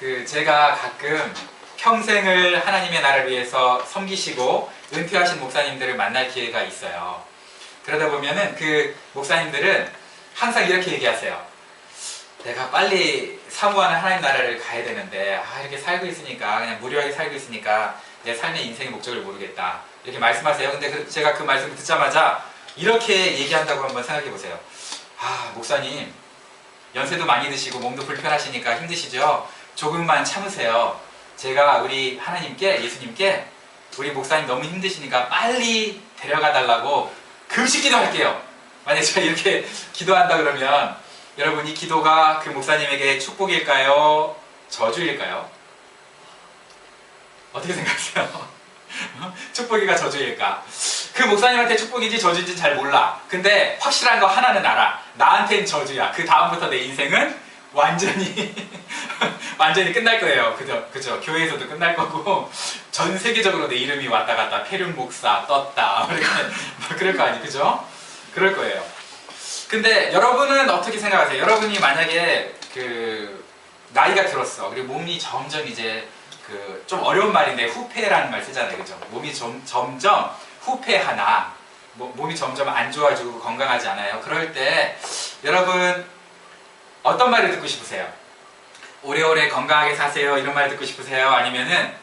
그 제가 가끔 평생을 하나님의 나라를 위해서 섬기시고 은퇴하신 목사님들을 만날 기회가 있어요. 그러다 보면은 그 목사님들은 항상 이렇게 얘기하세요. 내가 빨리 사모하는 하나님 나라를 가야 되는데 아 이렇게 살고 있으니까 그냥 무료하게 살고 있으니까 내 삶의 인생의 목적을 모르겠다 이렇게 말씀하세요. 근데 그- 제가 그 말씀 듣자마자 이렇게 얘기한다고 한번 생각해 보세요. 아 목사님 연세도 많이 드시고 몸도 불편하시니까 힘드시죠? 조금만 참으세요. 제가 우리 하나님께 예수님께 우리 목사님 너무 힘드시니까 빨리 데려가 달라고 금식 기도할게요. 만약 제가 이렇게 기도한다 그러면 여러분 이 기도가 그 목사님에게 축복일까요? 저주일까요? 어떻게 생각하세요? 축복이가 저주일까? 그 목사님한테 축복인지 저주인지 잘 몰라. 근데 확실한 거 하나는 알아. 나한텐 저주야. 그 다음부터 내 인생은 완전히 완전히 끝날 거예요. 그죠? 그죠? 교회에서도 끝날 거고 전 세계적으로 내 이름이 왔다 갔다 페륜 목사 떴다. 막 그럴 거 아니, 그죠? 그럴 거예요. 근데 여러분은 어떻게 생각하세요? 여러분이 만약에 그 나이가 들었어. 그리고 몸이 점점 이제 그 좀 어려운 말인데 후패라는 말 쓰잖아요. 그죠? 몸이 점, 점점 후패하나 뭐, 몸이 점점 안 좋아지고 건강하지 않아요. 그럴 때 여러분 어떤 말을 듣고 싶으세요? 오래오래 건강하게 사세요. 이런 말 듣고 싶으세요? 아니면은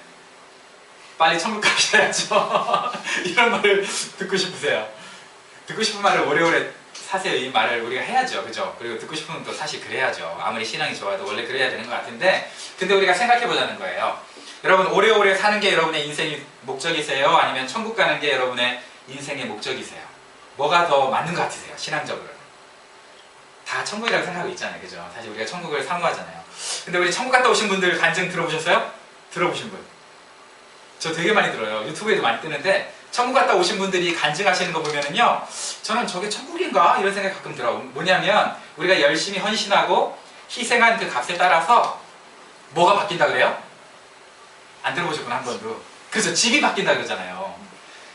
빨리 천국 가셔야죠. 이런 말을 듣고 싶으세요? 듣고 싶은 말을 오래오래 사세요. 이 말을 우리가 해야죠. 그죠? 그리고 듣고 싶으면 또 사실 그래야죠. 아무리 신앙이 좋아도 원래 그래야 되는 것 같은데 근데 우리가 생각해 보자는 거예요. 여러분 오래오래 사는 게 여러분의 인생의 목적이세요? 아니면 천국 가는 게 여러분의 인생의 목적이세요? 뭐가 더 맞는 것 같으세요? 신앙적으로. 다 천국이라고 생각하고 있잖아요. 그죠? 사실 우리가 천국을 사모하잖아요. 근데 우리 천국 갔다 오신 분들 간증 들어보셨어요? 들어보신 분? 저 되게 많이 들어요. 유튜브에도 많이 뜨는데 천국 갔다 오신 분들이 간증하시는 거 보면은요. 저는 저게 천국인가? 이런 생각이 가끔 들어요. 뭐냐면 우리가 열심히 헌신하고 희생한 그 값에 따라서 뭐가 바뀐다 그래요? 안 들어보셨구나 한 번도. 그래서 집이 바뀐다 그러잖아요.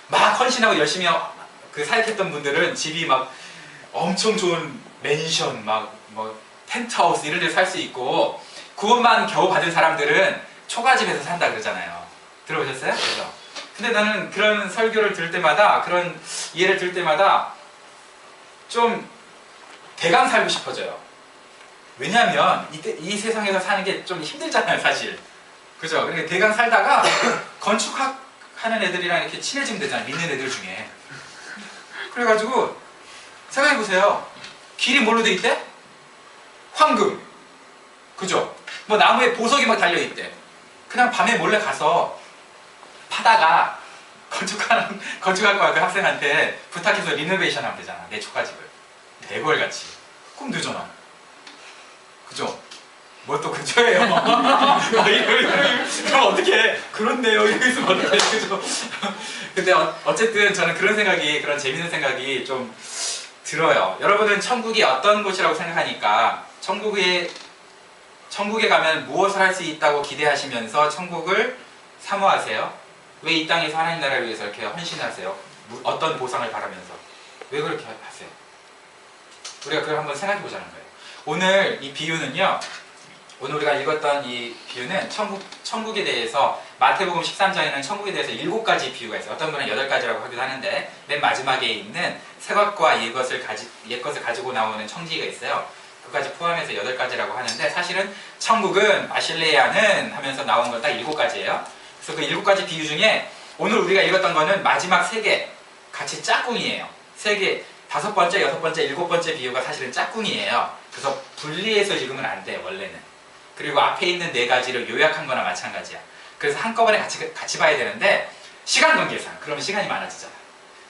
막 헌신하고 열심히 그 사역했던 분들은 집이 막 엄청 좋은 맨션 막뭐 텐트하우스 이런 데살수 있고 구원만 겨우 받은 사람들은 초가집에서 산다 그러잖아요. 들어보셨어요? 그죠? 근데 나는 그런 설교를 들을 때마다 그런 이해를 들을 때마다 좀 대강 살고 싶어져요. 왜냐하면 이때 이 세상에서 사는 게 좀 힘들잖아요, 사실. 그죠? 그러니까 대강 살다가 건축학 하는 애들이랑 이렇게 친해지면 되잖아요, 믿는 애들 중에. 그래가지고 생각해 보세요. 길이 뭘로 돼 있대? 황금. 그죠? 뭐 나무에 보석이 막 달려 있대. 그냥 밤에 몰래 가서 파다가 건축하는 건축학과 그 학생한테 부탁해서 리노베이션 하면 되잖아. 내 초가 집을. 대궐같이. 그럼 되잖아. 그죠? 뭐 또 그죠예요? 그럼 어떻게 그렇네요. 이러고 있으면 어떡해. 그죠? 근데 어, 어쨌든 저는 그런 생각이 그런 재밌는 생각이 좀 들어요. 여러분은 천국이 어떤 곳이라고 생각하니까 천국에 천국에 가면 무엇을 할 수 있다고 기대하시면서 천국을 사모하세요? 왜 이 땅에서 하나님 나라를 위해서 이렇게 헌신하세요? 무- 어떤 보상을 바라면서 왜 그렇게 하세요? 우리가 그걸 한번 생각해 보자는 거예요. 오늘 이 비유는요. 오늘 우리가 읽었던 이 비유는 천국, 천국에 대해서 마태복음 13장에는 천국에 대해서 일곱 가지 비유가 있어요. 어떤 분은 여덟 가지라고 하기도 하는데 맨 마지막에 있는 새 것과 옛 것을, 가지, 옛 것을 가지고 나오는 청지기가 있어요. 그까지 포함해서 여덟 가지라고 하는데 사실은 천국은 마실레야는 하면서 나온 건 딱 일곱 가지예요. 그래서 그 일곱 가지 비유 중에 오늘 우리가 읽었던 거는 마지막 세 개 같이 짝꿍이에요. 세 개, 다섯 번째, 여섯 번째, 일곱 번째 비유가 사실은 짝꿍이에요. 그래서 분리해서 읽으면 안 돼, 원래는. 그리고 앞에 있는 네 가지를 요약한 거나 마찬가지야. 그래서 한꺼번에 같이, 같이 봐야 되는데, 시간 관계상, 그러면 시간이 많아지잖아.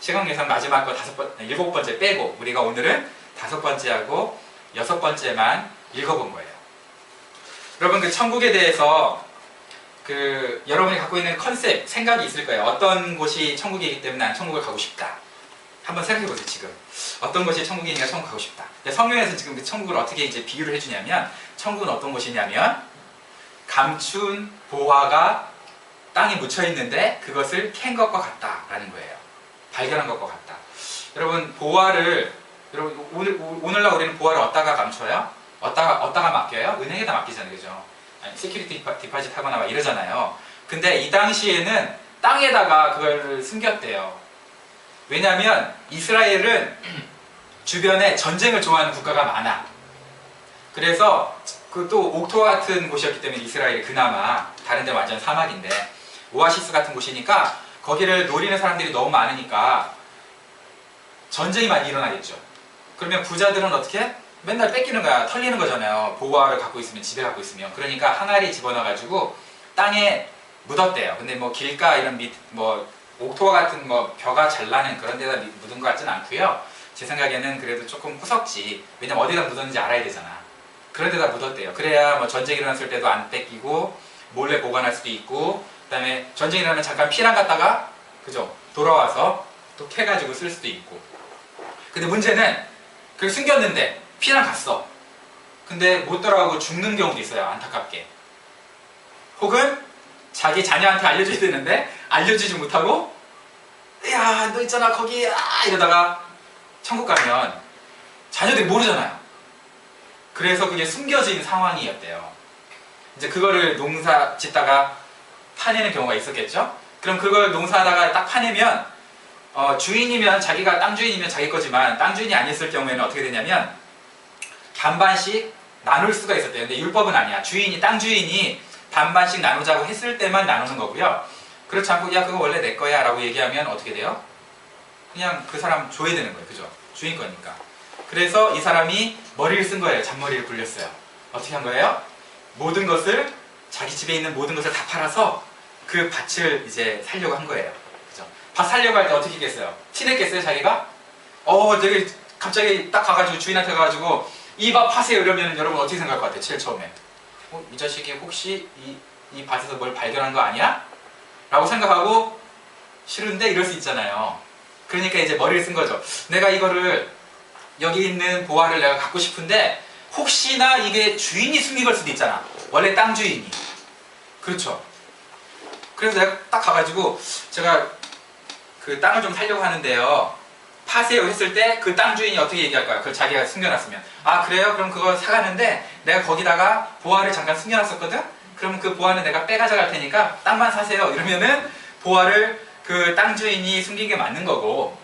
시간 관계상 마지막 거 다섯 번, 일곱 번째 빼고, 우리가 오늘은 다섯 번째하고 여섯 번째만 읽어본 거예요. 여러분, 그 천국에 대해서 그 여러분이 갖고 있는 컨셉, 생각이 있을 거예요. 어떤 곳이 천국이기 때문에 난 천국을 가고 싶다. 한번 생각해 보세요, 지금. 어떤 것이 천국이니까 천국 가고 싶다. 성경에서 지금 그 천국을 어떻게 이제 비유를 해주냐면, 천국은 어떤 곳이냐면, 감춘 보화가 땅에 묻혀 있는데 그것을 캔 것과 같다라는 거예요. 발견한 것과 같다. 여러분 보화를 여러분 오늘 오늘날 우리는 보화를 어디다가 감춰요? 어디다가 어디다가 맡겨요? 은행에다 맡기잖아요, 그죠? 아니, 세큐리티 디파- 디파짓 하거나 막 이러잖아요. 근데 이 당시에는 땅에다가 그걸 숨겼대요. 왜냐하면 이스라엘은 주변에 전쟁을 좋아하는 국가가 많아. 그래서 그 또 옥토와 같은 곳이었기 때문에 이스라엘이 그나마 다른 데 완전 사막인데 오아시스 같은 곳이니까 거기를 노리는 사람들이 너무 많으니까 전쟁이 많이 일어나겠죠. 그러면 부자들은 어떻게? 맨날 뺏기는 거야. 털리는 거잖아요. 보호하를 갖고 있으면 집에 갖고 있으면. 그러니까 항아리 집어넣어가지고 땅에 묻었대요. 근데 뭐 길가 이런 밑, 뭐 옥토와 같은 뭐 벼가 잘 나는 그런 데다 미- 묻은 것 같진 않고요. 제 생각에는 그래도 조금 후석지. 왜냐면 어디다 묻었는지 알아야 되잖아. 그런 데다 묻었대요. 그래야 뭐 전쟁이 일어났을 때도 안 뺏기고 몰래 보관할 수도 있고 그다음에 전쟁이 일어나면 잠깐 피난 갔다가 그죠? 돌아와서 또 캐가지고 쓸 수도 있고. 근데 문제는 그걸 숨겼는데 피난 갔어. 근데 못 돌아오고 죽는 경우도 있어요. 안타깝게. 혹은 자기 자녀한테 알려줘야 되는데 알려주지 못하고 야 너 있잖아 거기 아 이러다가 천국 가면 자녀들이 모르잖아요. 그래서 그게 숨겨진 상황이었대요. 이제 그거를 농사 짓다가 파내는 경우가 있었겠죠. 그럼 그걸 농사하다가 딱 파내면 어, 주인이면 자기가 땅 주인이면 자기 거지만 땅 주인이 아니었을 경우에는 어떻게 되냐면 반반씩 나눌 수가 있었대요. 근데 율법은 아니야. 주인이 땅 주인이 반반씩 나누자고 했을 때만 나누는 거고요. 그렇지 않고 야 그거 원래 내 거야라고 얘기하면 어떻게 돼요? 그냥 그 사람 줘야 되는 거예요. 그죠? 주인 거니까. 그래서 이 사람이 머리를 쓴 거예요. 잔머리를 굴렸어요. 어떻게 한 거예요? 모든 것을 자기 집에 있는 모든 것을 다 팔아서 그 밭을 이제 살려고 한 거예요. 그죠? 밭 살려고 할 때 어떻게 했겠어요? 티냈겠어요, 자기가? 어, 되게 갑자기 딱 가가지고 주인한테 가가지고 이 밭 파세요 이러면 여러분 어떻게 생각할 것 같아요? 제일 처음에. 어, 이 자식이 혹시 이, 이 밭에서 뭘 발견한 거 아니야? 라고 생각하고 싫은데 이럴 수 있잖아요. 그러니까 이제 머리를 쓴 거죠. 내가 이거를 여기 있는 보화를 내가 갖고 싶은데 혹시나 이게 주인이 숨긴 걸 수도 있잖아. 원래 땅 주인이. 그렇죠. 그래서 내가 딱 가가지고 제가 그 땅을 좀 살려고 하는데요. 파세요 했을 때 그 땅 주인이 어떻게 얘기할 거야? 그걸 자기가 숨겨놨으면. 아, 그래요? 그럼 그거 사가는데 내가 거기다가 보화를 잠깐 숨겨놨었거든? 그럼 그 보화는 내가 빼가져갈 테니까 땅만 사세요. 이러면은 보화를 그 땅 주인이 숨긴 게 맞는 거고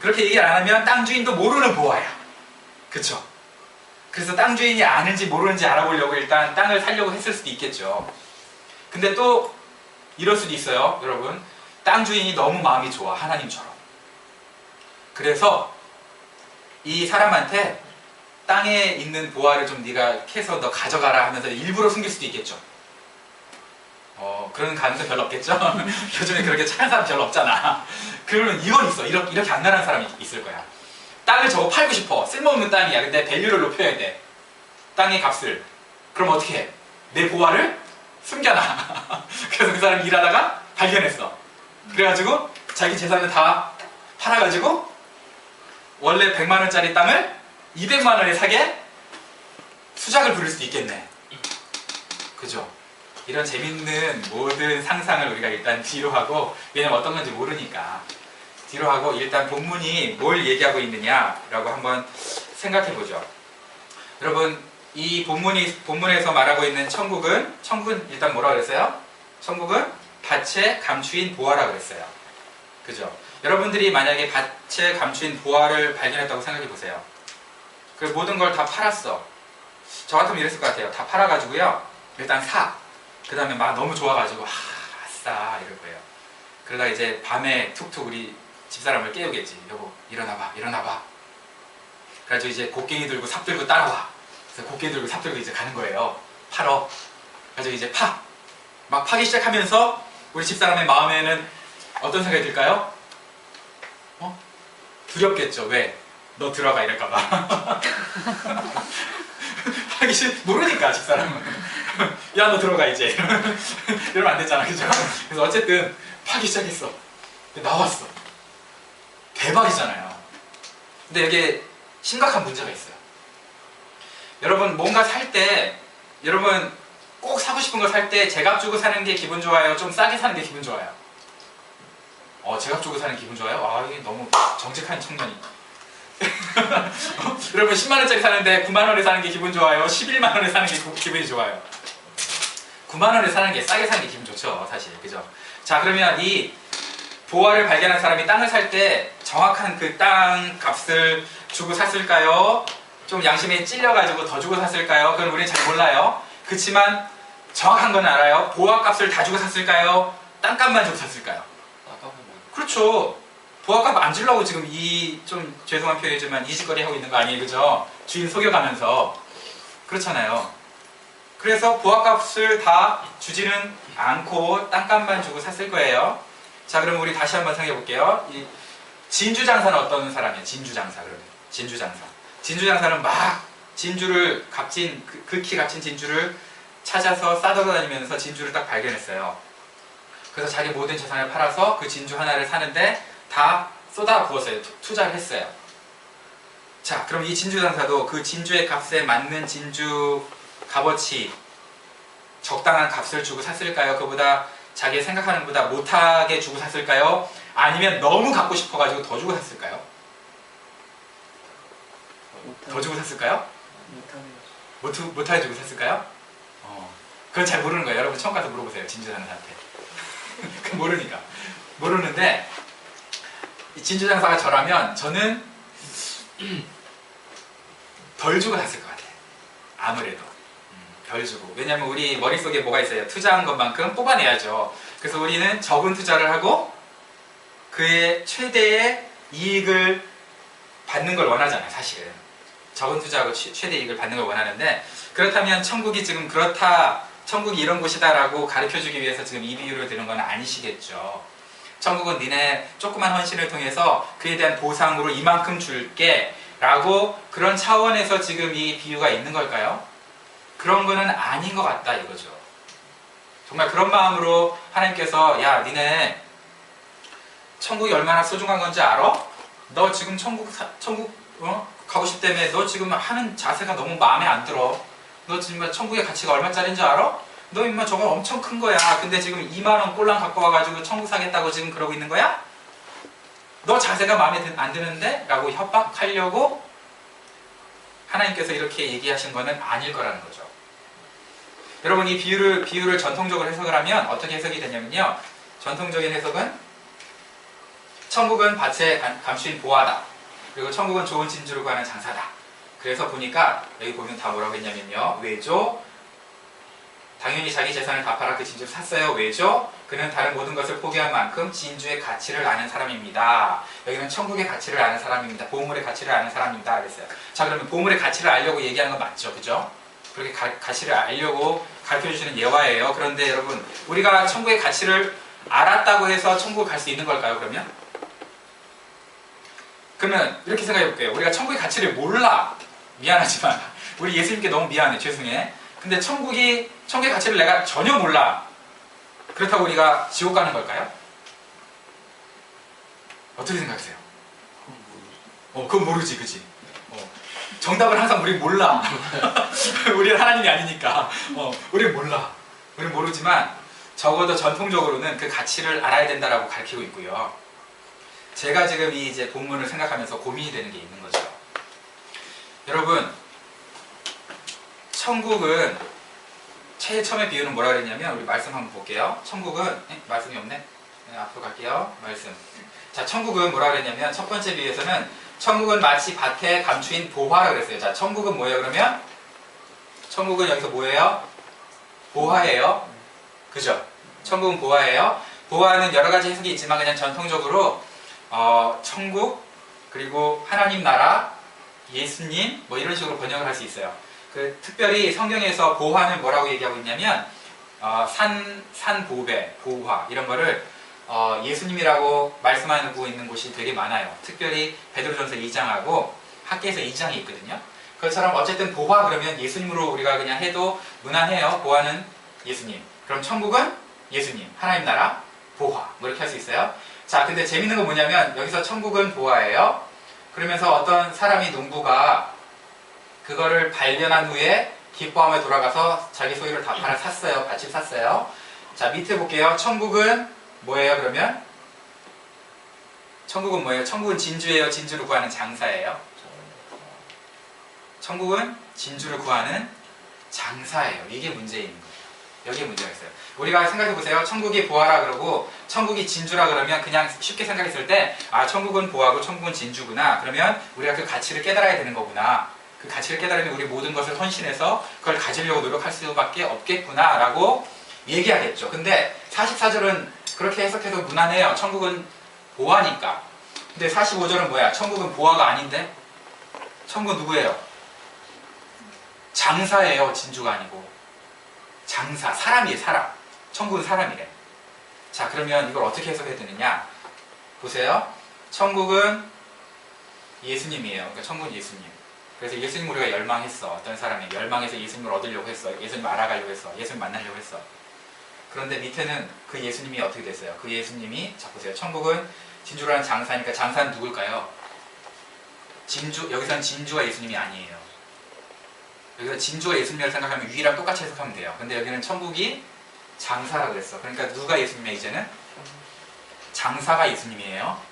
그렇게 얘기를 안 하면 땅 주인도 모르는 보화야. 그쵸? 그래서 땅 주인이 아는지 모르는지 알아보려고 일단 땅을 살려고 했을 수도 있겠죠. 근데 또 이럴 수도 있어요, 여러분. 땅 주인이 너무 마음이 좋아, 하나님처럼. 그래서 이 사람한테 땅에 있는 보화를 좀 네가 캐서 너 가져가라 하면서 일부러 숨길 수도 있겠죠. 어, 그런 가능성 별로 없겠죠? 요즘에 그렇게 착한 사람 별로 없잖아. 그러면 이건 있어. 이렇게, 이렇게 안 나는 사람이 있을 거야. 땅을 저거 팔고 싶어. 쓸모없는 땅이야. 근데 밸류를 높여야 돼. 땅의 값을. 그럼 어떻게 해? 내 보화를 숨겨놔. 그래서 그 사람이 일하다가 발견했어. 그래가지고 자기 재산을 다 팔아가지고 원래 100만 원짜리 땅을 200만 원에 사게 수작을 부릴 수도 있겠네. 그죠? 이런 재밌는 모든 상상을 우리가 일단 뒤로 하고 왜냐면 어떤 건지 모르니까 뒤로 하고 일단 본문이 뭘 얘기하고 있느냐라고 한번 생각해 보죠. 여러분 이 본문이 본문에서 말하고 있는 천국은 천국은 일단 뭐라 그랬어요? 천국은 밭에 감추인 보화라 그랬어요. 그죠? 여러분들이 만약에 밭에 감추인 보화를 발견했다고 생각해 보세요. 그 모든 걸 다 팔았어. 저 같으면 이랬을 것 같아요. 다 팔아가지고요. 일단 사. 그 다음에 막 너무 좋아가지고 아, 아싸 이럴 거예요. 그러다 이제 밤에 툭툭 우리 집사람을 깨우겠지. 여보 일어나봐 일어나봐. 그래가지고 이제 곡괭이 들고 삽 들고 따라와. 그래서 곡괭이 들고 삽 들고 이제 가는 거예요. 팔어. 그래가지고 이제 파. 막 파기 시작하면서 우리 집사람의 마음에는 어떤 생각이 들까요? 어? 두렵겠죠. 왜? 너 들어가 이럴까봐. 하기 싫 모르니까 집사람은. 야 너 들어가 이제. 이러면 안 되잖아, 그죠? 그래서 어쨌든 파기 시작했어. 나왔어. 대박이잖아요. 근데 여기에 심각한 문제가 있어요. 여러분 뭔가 살 때 여러분 꼭 사고 싶은 거살때 제값 주고 사는 게 기분 좋아요? 좀 싸게 사는 게 기분 좋아요? 어, 제값 주고 사는 게 기분 좋아요? 아, 이게 너무 정직한 청년이. 여러분 10만 원짜리 사는데 9만 원에 사는 게 기분 좋아요? 11만 원에 사는 게 기- 기분이 좋아요? 9만 원에 사는 게 싸게 사는 게 기분 좋죠, 사실. 그죠? 자, 그러면 이 보화를 발견한 사람이 땅을 살 때 정확한 그 땅 값을 주고 샀을까요? 좀 양심에 찔려가지고 더 주고 샀을까요? 그건 우리는 잘 몰라요. 그렇지만 정확한 건 알아요. 보화 값을 다 주고 샀을까요? 땅값만 주고 샀을까요? 아까운 거. 그렇죠. 보아값 안 주려고 지금 이 좀 죄송한 표현이지만 이 짓거리 하고 있는 거 아니에요, 그죠? 주인 속여가면서 그렇잖아요. 그래서 보아값을 다 주지는 않고 땅값만 주고 샀을 거예요. 자, 그럼 우리 다시 한번 생각해 볼게요. 이 진주 장사는 어떤 사람이에요? 진주 장사 그러면 진주 장사. 진주 장사는 막 진주를 값진 그- 극히 값진 진주를 찾아서 싸돌아다니면서 진주를 딱 발견했어요. 그래서 자기 모든 재산을 팔아서 그 진주 하나를 사는데 다 쏟아 부었어요. 투- 투자를 했어요. 자, 그럼 이 진주 장사도 그 진주의 값에 맞는 진주 값어치 적당한 값을 주고 샀을까요? 그보다 자기 생각하는 것보다 못하게 주고 샀을까요? 아니면 너무 갖고 싶어가지고 더 주고 샀을까요? 더 주고 샀을까요? 못, 못하게 주고 샀을까요? 어, 그건 잘 모르는 거예요. 여러분 처음 가서 물어보세요. 진주 장사한테. 그 모르니까. 모르는데 이 진주 장사가 저라면 저는 덜 주고 샀을 것 같아요. 아무래도 음, 덜 주고. 왜냐면 우리 머릿속에 뭐가 있어요? 투자한 것만큼 뽑아내야죠. 그래서 우리는 적은 투자를 하고 그의 최대의 이익을 받는 걸 원하잖아요. 사실은. 적은 투자하고 최- 최대 이익을 받는 걸 원하는데 그렇다면 천국이 지금 그렇다 천국이 이런 곳이다라고 가르쳐주기 위해서 지금 이 비유를 드는 건 아니시겠죠 천국은 니네 조그만 헌신을 통해서 그에 대한 보상으로 이만큼 줄게 라고 그런 차원에서 지금 이 비유가 있는 걸까요? 그런 거는 아닌 것 같다 이거죠 정말 그런 마음으로 하나님께서 야 니네 천국이 얼마나 소중한 건지 알아? 너 지금 천국 사- 천국 어? 가고 싶다며 너 지금 하는 자세가 너무 마음에 안 들어. 너 지금 천국의 가치가 얼마짜리인지 알아? 너 임마 저거 엄청 큰 거야. 근데 지금 2만 원 꼴랑 갖고 와가지고 천국 사겠다고 지금 그러고 있는 거야? 너 자세가 마음에 드- 안 드는데? 라고 협박하려고 하나님께서 이렇게 얘기하신 거는 아닐 거라는 거죠. 여러분 이 비유를 비유를 전통적으로 해석을 하면 어떻게 해석이 되냐면요. 전통적인 해석은 천국은 밭에 감- 감추인 보화다. 그리고 천국은 좋은 진주를 구하는 장사다. 그래서 보니까 여기 보면 다 뭐라고 했냐면요. 왜죠? 당연히 자기 재산을 갚아라 그 진주를 샀어요. 왜죠? 그는 다른 모든 것을 포기한 만큼 진주의 가치를 아는 사람입니다. 여기는 천국의 가치를 아는 사람입니다. 보물의 가치를 아는 사람입니다. 그랬어요. 자 그러면 보물의 가치를 알려고 얘기하는 건 맞죠, 그죠? 그렇게 가, 가치를 알려고 가르쳐 주시는 예화예요. 그런데 여러분 우리가 천국의 가치를 알았다고 해서 천국을 갈수 있는 걸까요? 그러면? 그러면 이렇게 생각해 볼게요. 우리가 천국의 가치를 몰라. 미안하지만 우리 예수님께 너무 미안해. 죄송해. 근데 천국이 천국의 가치를 내가 전혀 몰라. 그렇다고 우리가 지옥 가는 걸까요? 어떻게 생각하세요? 어, 그건 모르지, 그지? 어, 정답을 항상 우리 몰라. 우리는 하나님이 아니니까. 어, 우리 몰라. 우리 모르지만 적어도 전통적으로는 그 가치를 알아야 된다라고 가르치고 있고요. 제가 지금 이 이제 본문을 생각하면서 고민이 되는 게 있는 거죠. 여러분, 천국은 제일 처음에 비유는 뭐라 그랬냐면 우리 말씀 한번 볼게요. 천국은 에? 말씀이 없네. 네, 앞으로 갈게요. 말씀. 자, 천국은 뭐라 그랬냐면 첫 번째 비유에서는 천국은 마치 밭에 감추인 보화라 그랬어요. 자, 천국은 뭐예요? 그러면 천국은 여기서 뭐예요? 보화예요. 그죠? 천국은 보화예요. 보화는 여러 가지 해석이 있지만 그냥 전통적으로 어, 천국 그리고 하나님 나라 예수님 뭐 이런 식으로 번역을 할 수 있어요. 그 특별히 성경에서 보화는 뭐라고 얘기하고 있냐면 어, 산 산보배 보화 이런 거를 어, 예수님이라고 말씀하고 있는 곳이 되게 많아요. 특별히 베드로전서 2장하고 학계에서 2장이 있거든요. 그것처럼 어쨌든 보화 그러면 예수님으로 우리가 그냥 해도 무난해요. 보화는 예수님. 그럼 천국은 예수님, 하나님 나라 보화 뭐 이렇게 할 수 있어요. 자, 근데 재밌는 건 뭐냐면 여기서 천국은 보화예요. 그러면서 어떤 사람이 농부가 그거를 발견한 후에 기뻐하며 돌아가서 자기 소유를 다 팔아 샀어요. 밭을 샀어요. 자, 밑에 볼게요. 천국은 뭐예요, 그러면? 천국은 뭐예요? 천국은 진주예요. 진주를 구하는 장사예요. 천국은 진주를 구하는 장사예요. 이게 문제인 거예요. 여기에 문제가 있어요. 우리가 생각해 보세요. 천국이 보아라 그러고 천국이 진주라 그러면 그냥 쉽게 생각했을 때 아 천국은 보아고 천국은 진주구나. 그러면 우리가 그 가치를 깨달아야 되는 거구나. 그 가치를 깨달으면 우리 모든 것을 헌신해서 그걸 가지려고 노력할 수밖에 없겠구나라고 얘기하겠죠. 근데 44절은 그렇게 해석해도 무난해요. 천국은 보아니까. 근데 45절은 뭐야? 천국은 보아가 아닌데? 천국은 누구예요? 장사예요. 진주가 아니고. 장사. 사람이에요. 사람. 천국은 사람이래. 자, 그러면 이걸 어떻게 해석해야 되느냐? 보세요. 천국은 예수님이에요. 그러니까 천국은 예수님. 그래서 예수님 우리가 열망했어. 어떤 사람이 열망해서 예수님을 얻으려고 했어. 예수님 알아가려고 했어. 예수님 만나려고 했어. 그런데 밑에는 그 예수님이 어떻게 됐어요? 그 예수님이 자 보세요. 천국은 진주라는 장사니까 장사는 누굴까요? 진주 여기서는 진주가 예수님이 아니에요. 여기서 진주가 예수님이라고 생각하면 위랑 똑같이 해석하면 돼요. 근데 여기는 천국이 장사라고 그랬어. 그러니까 누가 예수님이야 이제는? 장사가 예수님이에요.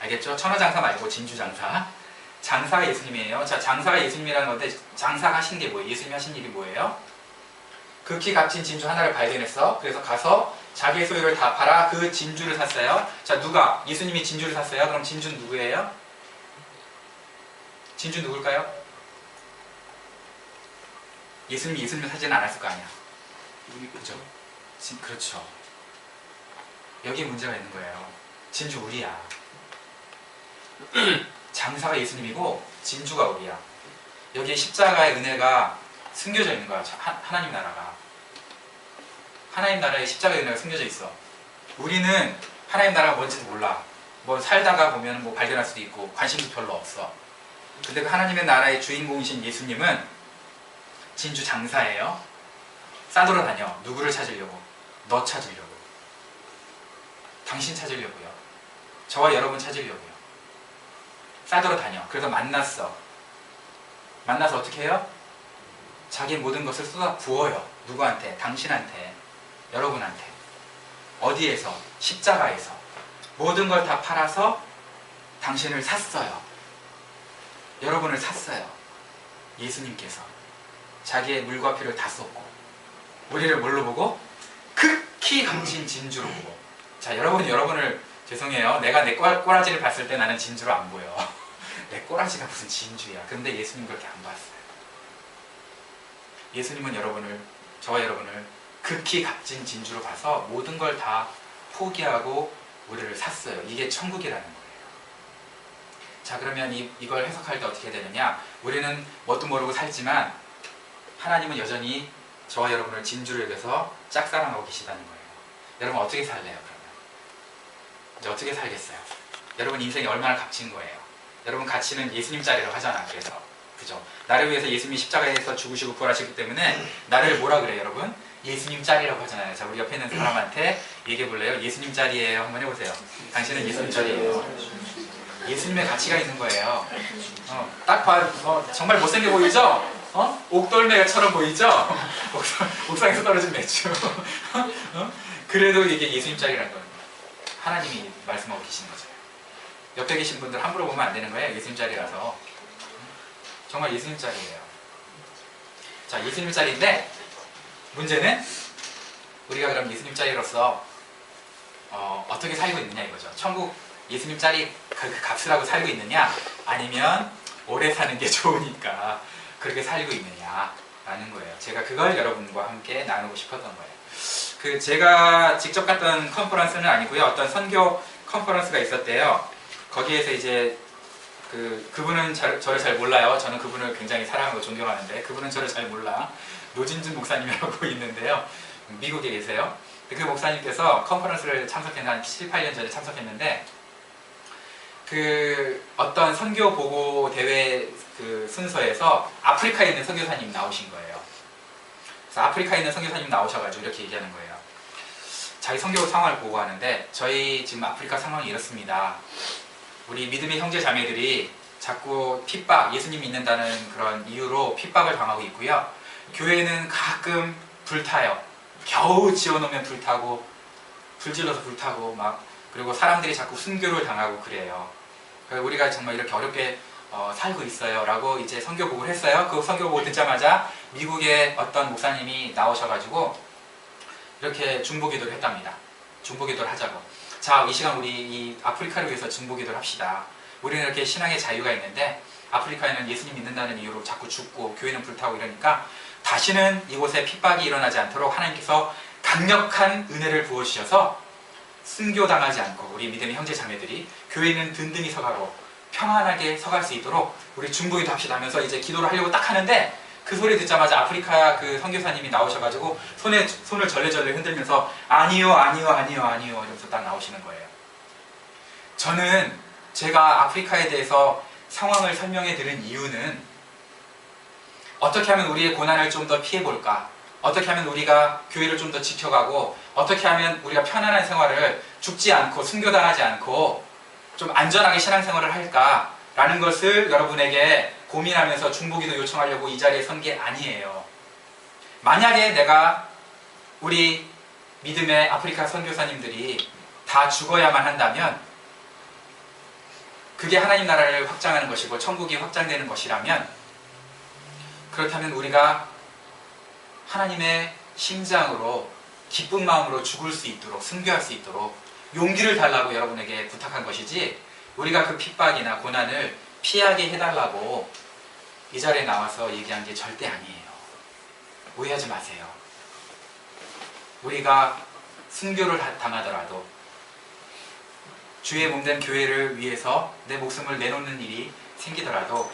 알겠죠? 천하장사 말고 진주장사. 장사가 예수님이에요. 자, 장사가 예수님이라는 건데 장사가 하신 게 뭐예요? 예수님이 하신 일이 뭐예요? 극히 값진 진주 하나를 발견했어. 그래서 가서 자기의 소유를 다 팔아 그 진주를 샀어요. 자, 누가? 예수님이 진주를 샀어요. 그럼 진주는 누구예요? 진주 누굴까요? 예수님이 예수님을 사지는 않았을 거 아니야. 그죠? 진, 그렇죠. 여기에 문제가 있는 거예요. 진주 우리야. 장사가 예수님이고 진주가 우리야. 여기에 십자가의 은혜가 숨겨져 있는 거야. 하, 하나님 나라가. 하나님 나라에 십자가의 은혜가 숨겨져 있어. 우리는 하나님 나라가 뭔지도 몰라. 뭐 살다가 보면 뭐 발견할 수도 있고 관심도 별로 없어. 근데 그 하나님의 나라의 주인공이신 예수님은 진주 장사예요. 싸돌아 다녀. 누구를 찾으려고? 너 찾으려고. 당신 찾으려고요. 저와 여러분 찾으려고요. 싸돌아 다녀. 그래서 만났어. 만나서 어떻게 해요? 자기 모든 것을 쏟아 부어요. 누구한테? 당신한테. 여러분한테. 어디에서? 십자가에서. 모든 걸 다 팔아서 당신을 샀어요. 여러분을 샀어요. 예수님께서. 자기의 물과 피를 다 쏟고. 우리를 뭘로 보고? 극히 강진 진주로 보고. 자, 여러분이 여러분을 죄송해요. 내가 내 꼬- 꼬라지를 봤을 때 나는 진주로 안 보여. 내 꼬라지가 무슨 진주야. 근데 예수님 그렇게 안 봤어요. 예수님은 여러분을, 저와 여러분을 극히 값진 진주로 봐서 모든 걸 다 포기하고 우리를 샀어요. 이게 천국이라는 거예요. 자, 그러면 이, 이걸 해석할 때 어떻게 되느냐? 우리는 뭣도 모르고 살지만 하나님은 여전히 저와 여러분을 진주로 여겨서 짝사랑하고 계시다는 거예요. 여러분 어떻게 살래요, 그러면? 이제 어떻게 살겠어요? 여러분 인생이 얼마나 값진 거예요? 여러분 가치는 예수님 자리라고 하잖아, 그래서. 그죠? 나를 위해서 예수님이 십자가에서 죽으시고 부활하셨기 때문에 나를 뭐라 그래요, 여러분? 예수님 짤이라고 하잖아요. 자, 우리 옆에 있는 사람한테 얘기해 볼래요? 예수님 짤이에요. 한번 해보세요. 당신은 예수님 짤이에요. 예수님의 가치가 있는 거예요. 어, 딱 봐, 어, 정말 못생겨 보이죠? 어? 옥돌매처럼 보이죠? 옥상, 옥상에서 떨어진 매주. 어? 그래도 이게 예수님 짤이라는 거예요. 하나님이 말씀하고 계시는 거죠. 옆에 계신 분들 함부로 보면 안 되는 거예요. 예수님 짤이라서. 정말 예수님 짤이에요. 자, 예수님 짤인데 문제는 우리가 그럼 예수님 짤이로서 어, 어떻게 살고 있느냐 이거죠. 천국 예수님 짤이 그, 그 값을 하고 살고 있느냐 아니면 오래 사는 게 좋으니까 그렇게 살고 있느냐라는 거예요. 제가 그걸 여러분과 함께 나누고 싶었던 거예요. 그 제가 직접 갔던 컨퍼런스는 아니고요. 어떤 선교 컨퍼런스가 있었대요. 거기에서 이제 그 그분은 잘- 저를 잘 몰라요. 저는 그분을 굉장히 사랑하고 존경하는데 그분은 저를 잘 몰라. 노진준 목사님이라고 있는데요. 미국에 계세요. 그 목사님께서 컨퍼런스를 참석했는데 한 7, 8년 전에 참석했는데 그 어떤 선교 보고 대회 그 순서에서 아프리카에 있는 선교사님 나오신 거예요. 그래서 아프리카에 있는 선교사님 나오셔가지고 이렇게 얘기하는 거예요. 자기 선교 상황을 보고 하는데 저희 지금 아프리카 상황이 이렇습니다. 우리 믿음의 형제 자매들이 자꾸 핍박, 예수님 믿는다는 그런 이유로 핍박을 당하고 있고요. 교회는 가끔 불타요. 겨우 지어놓으면 불타고 불질러서 불타고 막 그리고 사람들이 자꾸 순교를 당하고 그래요. 우리가 정말 이렇게 어렵게 어, 살고 있어요 라고 이제 선교복을 했어요. 그 선교복을 듣자마자 미국의 어떤 목사님이 나오셔가지고 이렇게 중보 기도를 했답니다. 중보 기도를 하자고. 자, 이 시간 우리 이 아프리카를 위해서 중보기도를 합시다. 우리는 이렇게 신앙의 자유가 있는데 아프리카에는 예수님 믿는다는 이유로 자꾸 죽고 교회는 불타고 이러니까 다시는 이곳에 핍박이 일어나지 않도록 하나님께서 강력한 은혜를 부어주셔서 순교당하지 않고 우리 믿음의 형제 자매들이 교회는 든든히 서가고 평안하게 서갈 수 있도록 우리 중보기도 합시다 하면서 이제 기도를 하려고 딱 하는데 그 소리 듣자마자 아프리카 그 선교사님이 나오셔가지고 손에 손을 절레절레 흔들면서 아니요 아니요 아니요 아니요 이러면서 딱 나오시는 거예요. 저는 제가 아프리카에 대해서 상황을 설명해 드린 이유는 어떻게 하면 우리의 고난을 좀 더 피해 볼까? 어떻게 하면 우리가 교회를 좀 더 지켜가고 어떻게 하면 우리가 편안한 생활을 죽지 않고 순교당하지 않고 좀 안전하게 신앙생활을 할까라는 것을 여러분에게 고민하면서 중보기도 요청하려고 이 자리에 선 게 아니에요. 만약에 내가 우리 믿음의 아프리카 선교사님들이 다 죽어야만 한다면 그게 하나님 나라를 확장하는 것이고 천국이 확장되는 것이라면 그렇다면 우리가 하나님의 심장으로 기쁜 마음으로 죽을 수 있도록 순교할 수 있도록 용기를 달라고 여러분에게 부탁한 것이지 우리가 그 핍박이나 고난을 피하게 해달라고 이 자리에 나와서 얘기한 게 절대 아니에요. 오해하지 마세요. 우리가 순교를 다- 당하더라도 주의 몸된 교회를 위해서 내 목숨을 내놓는 일이 생기더라도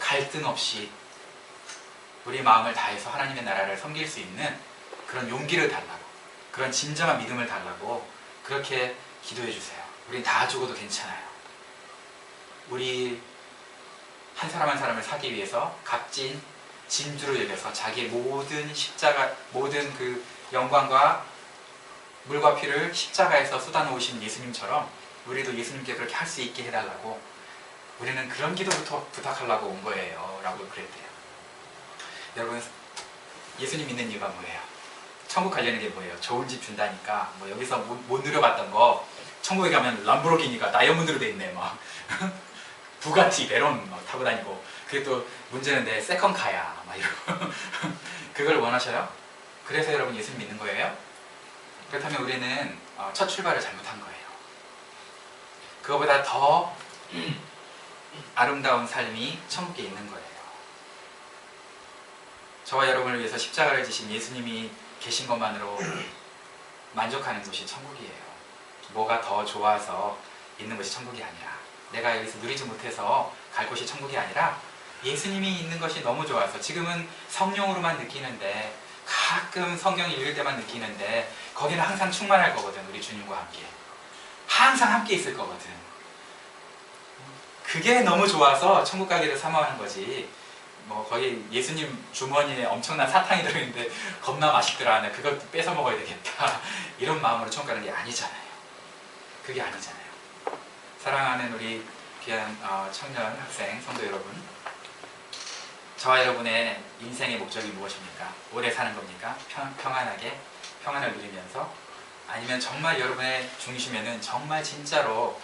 갈등 없이 우리 마음을 다해서 하나님의 나라를 섬길 수 있는 그런 용기를 달라고 그런 진정한 믿음을 달라고 그렇게 기도해 주세요. 우린 다 죽어도 괜찮아요. 우리 한 사람 한 사람을 사기 위해서 값진 진주를 여겨서 자기의 모든 십자가 모든 그 영광과 물과 피를 십자가에서 쏟아놓으신 예수님처럼 우리도 예수님께 그렇게 할 수 있게 해달라고 우리는 그런 기도부터 부탁하려고 온 거예요. 라고 그랬대요. 여러분, 예수님 믿는 이유가 뭐예요? 천국 가려는 게 뭐예요? 좋은 집 준다니까. 뭐 여기서 못, 못 누려봤던 거, 천국에 가면 람보르기니가 다이아몬드로 돼 있네. 막. 부가티, 베론 막 타고 다니고. 그게 또 문제는 내 세컨카야. 막 이러고. 그걸 원하셔요? 그래서 여러분 예수님 믿는 거예요? 그렇다면 우리는 어, 첫 출발을 잘못한 거예요. 그거보다 더 아름다운 삶이 천국에 있는 거예요. 저와 여러분을 위해서 십자가를 지신 예수님이 계신 것만으로 만족하는 곳이 천국이에요. 뭐가 더 좋아서 있는 것이 천국이 아니라 내가 여기서 누리지 못해서 갈 곳이 천국이 아니라 예수님이 있는 것이 너무 좋아서 지금은 성령으로만 느끼는데 가끔 성경 읽을 때만 느끼는데 거기는 항상 충만할 거거든 우리 주님과 함께. 항상 함께 있을 거거든. 그게 너무 좋아서 천국 가기를 사모하는 거지. 뭐 거기 예수님 주머니에 엄청난 사탕이 들어있는데 겁나 맛있더라 나 그걸 뺏어 먹어야 되겠다. 이런 마음으로 천국 가는 게 아니잖아요. 그게 아니잖아요 사랑하는 우리 귀한 어, 청년 학생 성도 여러분. 저와 여러분의 인생의 목적이 무엇입니까? 오래 사는 겁니까? 평, 평안하게 평안을 누리면서? 아니면 정말 여러분의 중심에는 정말 진짜로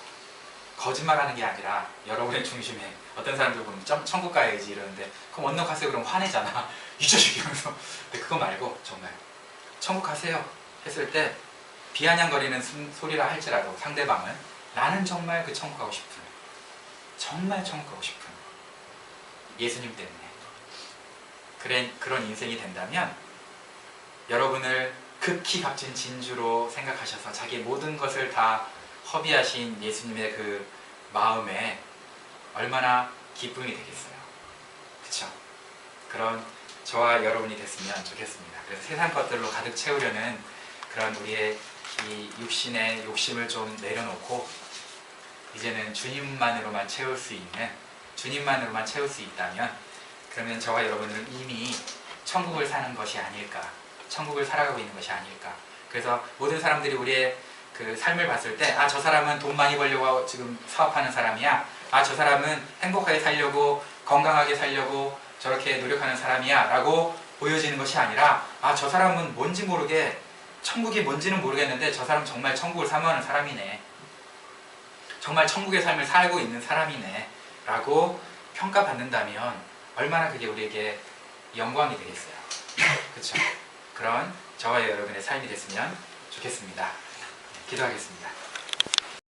거짓말하는 게 아니라 여러분의 중심에 어떤 사람들 보면 점- 천국 가야지 이러는데 그럼 언덕 가세요? 그럼 화내잖아. 이 자식 이러면서. 근데 그거 말고 정말 천국 가세요 했을 때 비아냥거리는 숨- 소리라 할지라도 상대방은 나는 정말 그 천국 가고 싶은 정말 천국 가고 싶은 예수님 때문에 그래, 그런 인생이 된다면 여러분을 극히 값진 진주로 생각하셔서 자기 모든 것을 다 허비하신 예수님의 그 마음에 얼마나 기쁨이 되겠어요. 그쵸? 그런 저와 여러분이 됐으면 좋겠습니다. 그래서 세상 것들로 가득 채우려는 그런 우리의 이 육신의 욕심을 좀 내려놓고 이제는 주님만으로만 채울 수 있는 주님만으로만 채울 수 있다면 그러면 저와 여러분은 이미 천국을 사는 것이 아닐까 천국을 살아가고 있는 것이 아닐까. 그래서 모든 사람들이 우리의 그 삶을 봤을 때 아 저 사람은 돈 많이 벌려고 지금 사업하는 사람이야. 아 저 사람은 행복하게 살려고 건강하게 살려고 저렇게 노력하는 사람이야. 라고 보여지는 것이 아니라 아 저 사람은 뭔지 모르게 천국이 뭔지는 모르겠는데 저 사람 정말 천국을 사모하는 사람이네 정말 천국의 삶을 살고 있는 사람이네 라고 평가받는다면 얼마나 그게 우리에게 영광이 되겠어요 그렇죠 그런 저와 여러분의 삶이 됐으면 좋겠습니다. 기도하겠습니다.